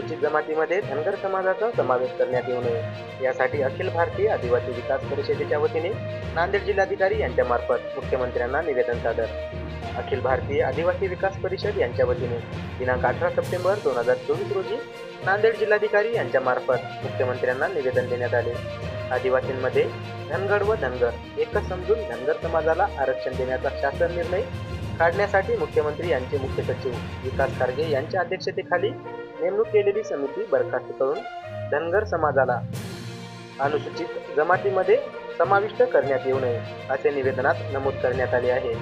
जमातीमध्ये धनगर समाजाचा समावेश करण्यात येऊ नये. यासाठी अखिल भारतीय आदिवासी विकास परिषदेच्या वतीने नांदेड जिल्हाधिकारी यांच्यामार्फत मुख्यमंत्र्यांना निवेदन सादर. अखिल भारतीय आदिवासी विकास परिषद यांच्या वतीने दिनांक अठरा सप्टेंबर दोन हजार चोवीस रोजी नांदेड जिल्हाधिकारी यांच्यामार्फत मुख्यमंत्र्यांना निवेदन देण्यात आले. आदिवासींमध्ये धनगड व धनगर एकच समजून धनगर समाजाला आरक्षण देण्याचा शासन निर्णय काढण्यासाठी मुख्यमंत्री यांचे मुख्य सचिव विकास खारगे यांच्या अध्यक्षतेखाली नेमणूक केलेली समिती बरखास्त करून धनगर समाजाला अनुसूचित जमातीमध्ये समाविष्ट करण्यात येऊ नये असे निवेदनात नमूद करण्यात आले आहे.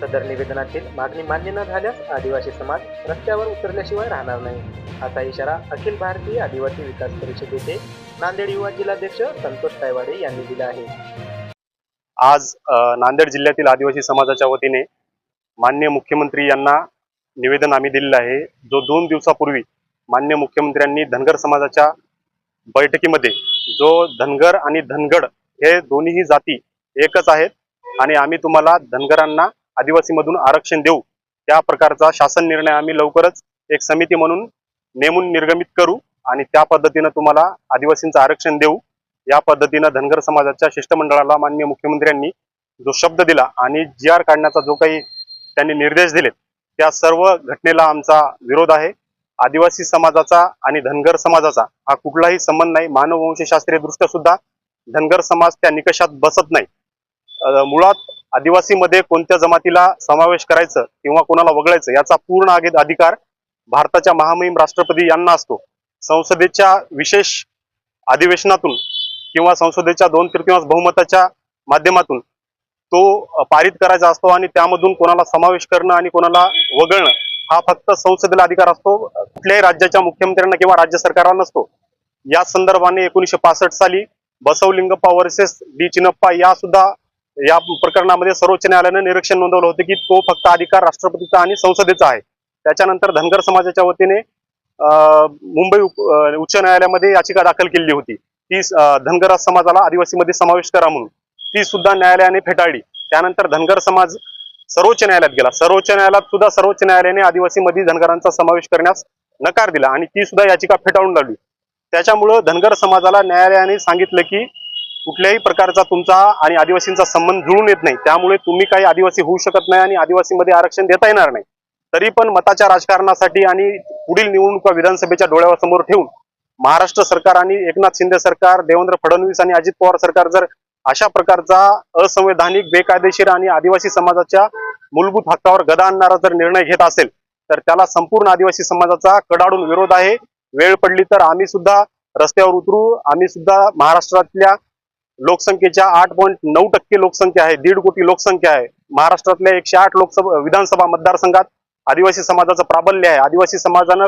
सदर निवेदनातील मागणी मान्य न झाल्यास आदिवासी समाज रस्त्यावर उतरल्याशिवाय राहणार नाही असा इशारा अखिल भारतीय आदिवासी विकास परिषदेचे नांदेड युवा जिल्हाध्यक्ष संतोष तायवाडे यांनी दिला आहे. आज नांदेड जिल्ह्यातील आदिवासी समाजाच्या वतीने मान्य मुख्यमंत्री यांना निवेदन आम्ही दिलेलं आहे. जो दोन दिवसापूर्वी मान्य मुख्यमंत्र्यांनी धनगर समाजाच्या बैठकीमध्ये जो धनगर आणि धनगड हे दोन्हीही जाती एकच आहेत आणि आम्ही तुम्हाला धनगरांना आदिवासीमधून आरक्षण देऊ त्या प्रकारचा शासन निर्णय आम्ही लवकरच एक समिती म्हणून नेमून निर्गमित करू आणि त्या पद्धतीनं तुम्हाला आदिवासींचं आरक्षण देऊ. या पद्धतीनं धनगर समाजाच्या शिष्टमंडळाला माननीय मुख्यमंत्र्यांनी जो शब्द दिला आणि जी आर काढण्याचा जो काही त्यांनी निर्देश दिले त्या सर्व घटनेला आमचा विरोध आहे. आदिवासी समाजाचा आणि धनगर समाजाचा हा कुठलाही संबंध नाही. मानववंशशास्त्रीय दृष्ट्या सुद्धा धनगर समाज त्या निकषात बसत नाही. मुळात आदिवासीमध्ये कोणत्या जमातीला समावेश करायचं किंवा कोणाला वगळायचं याचा पूर्ण आगे- अधिकार भारताच्या महामहिम राष्ट्रपती यांना असतो. संसदेच्या विशेष अधिवेशनातून किंवा संसदेच्या दोन तृतीयांश बहुमताच्या माध्यमातून तो पारित करायचा असतो आणि त्यामधून कोणाला समावेश करणं आणि कोणाला वगळणं हा फक्त संसदेला अधिकार असतो कुठल्याही राज्याच्या मुख्यमंत्र्यांना किंवा राज्य सरकारला नसतो. या संदर्भाने एकोणीशे पासष्ट साली बसवलिंगप्पा वर्सेस डी चिनप्पा या सुद्धा या प्रकरणामध्ये सर्वोच्च न्यायालयानं निरीक्षण नोंदवलं होतं की तो फक्त अधिकार राष्ट्रपतीचा आणि संसदेचा आहे. त्याच्यानंतर धनगर समाजाच्या वतीने मुंबई उच्च न्यायालयामध्ये याचिका दाखल केली होती. ती धनगर समाजाला आदिवासीमध्ये समावेश करा म्हणून. ती सुद्धा न्यायालयाने फेटाळली. त्यानंतर धनगर समाज सर्वोच्च न्यायालयात गेला. सर्वोच्च न्यायालयात सुद्धा सर्वोच्च न्यायालयाने आदिवासीमध्ये धनगरांचा समावेश करण्यास नकार दिला आणि ती सुद्धा याचिका फेटाळून लावली. त्याच्यामुळं धनगर समाजाला न्यायालयाने सांगितलं की कुठल्याही प्रकारचा तुमचा आणि आदिवासींचा संबंध जुळून येत नाही. त्यामुळे तुम्ही काही आदिवासी होऊ शकत नाही आणि आदिवासीमध्ये आरक्षण देता येणार नाही. तरी पण मताच्या राजकारणासाठी आणि पुढील निवडणुका विधानसभेच्या डोळ्यावर समोर ठेवून महाराष्ट्र सरकार आणि एकनाथ शिंदे सरकार देवेंद्र फडणवीस आणि अजित पवार सरकार जर अशा प्रकारचा असंवैधानिक बेकायदेशीर आणि आदिवासी समाजाच्या मूलभूत हक्कावर गदा आणणारा जर निर्णय घेत असेल तर त्याला संपूर्ण आदिवासी समाजाचा कडाडून विरोध आहे. वेळ पडली तर आम्ही सुद्धा रस्त्यावर उतरू. आम्ही सुद्धा महाराष्ट्रातल्या लोकसंख्येच्या आठ पॉईंट नऊ टक्के लोकसंख्या आहे. दीड कोटी लोकसंख्या आहे. महाराष्ट्रातल्या एकशे आठ लोकसभा विधानसभा मतदारसंघात आदिवासी समाजाचं प्राबल्य आहे. आदिवासी समाजानं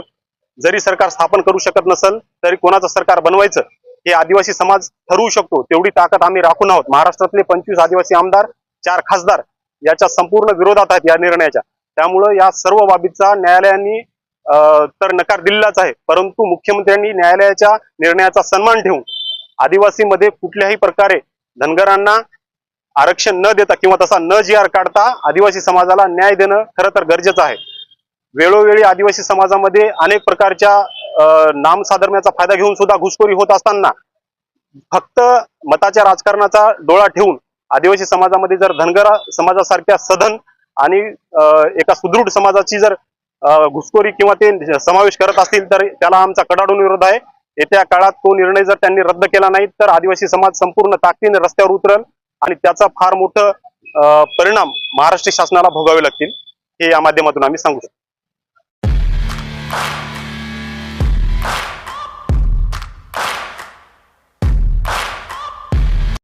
जरी सरकार स्थापन करू शकत नसेल तरी कोणाचं सरकार बनवायचं हे आदिवासी समाज ठरवू शकतो. तेवढी ताकद आम्ही राखून आहोत. महाराष्ट्रातले पंचवीस आदिवासी आमदार चार खासदार याच्या संपूर्ण विरोधात आहेत या निर्णयाच्या. त्यामुळं या सर्व बाबीचा न्यायालयांनी अं, तर नकार दिलेलाच आहे. परंतु मुख्यमंत्र्यांनी न्यायालयाच्या निर्णयाचा सन्मान ठेवून आदिवासीमध्ये कुठल्याही प्रकारे धनगरांना आरक्षण न देता किंवा तसा न जी आर काढता आदिवासी समाजाला न्याय देणं खरं तर गरजेचं आहे. वेळोवेळी आदिवासी समाजामध्ये अनेक प्रकारच्या अं, नामसाधर्म्याचा फायदा घेऊन सुद्धा घुसखोरी होत असताना फक्त मताच्या राजकारणाचा डोळा ठेवून आदिवासी समाजामध्ये जर धनगर समाजासारख्या सधन आणि एका सुदृढ समाजाची जर अं, घुसखोरी किंवा ते समावेश करत असतील तर त्याला आमचा कडाडून विरोध आहे. येत्या काळात तो निर्णय जर त्यांनी रद्द केला नाही तर आदिवासी समाज संपूर्ण ताकदीने रस्त्यावर उतरल आणि त्याचा फार मोठं अं, परिणाम महाराष्ट्र शासनाला भोगावे लागतील हे या माध्यमातून आम्ही सांगू शकतो.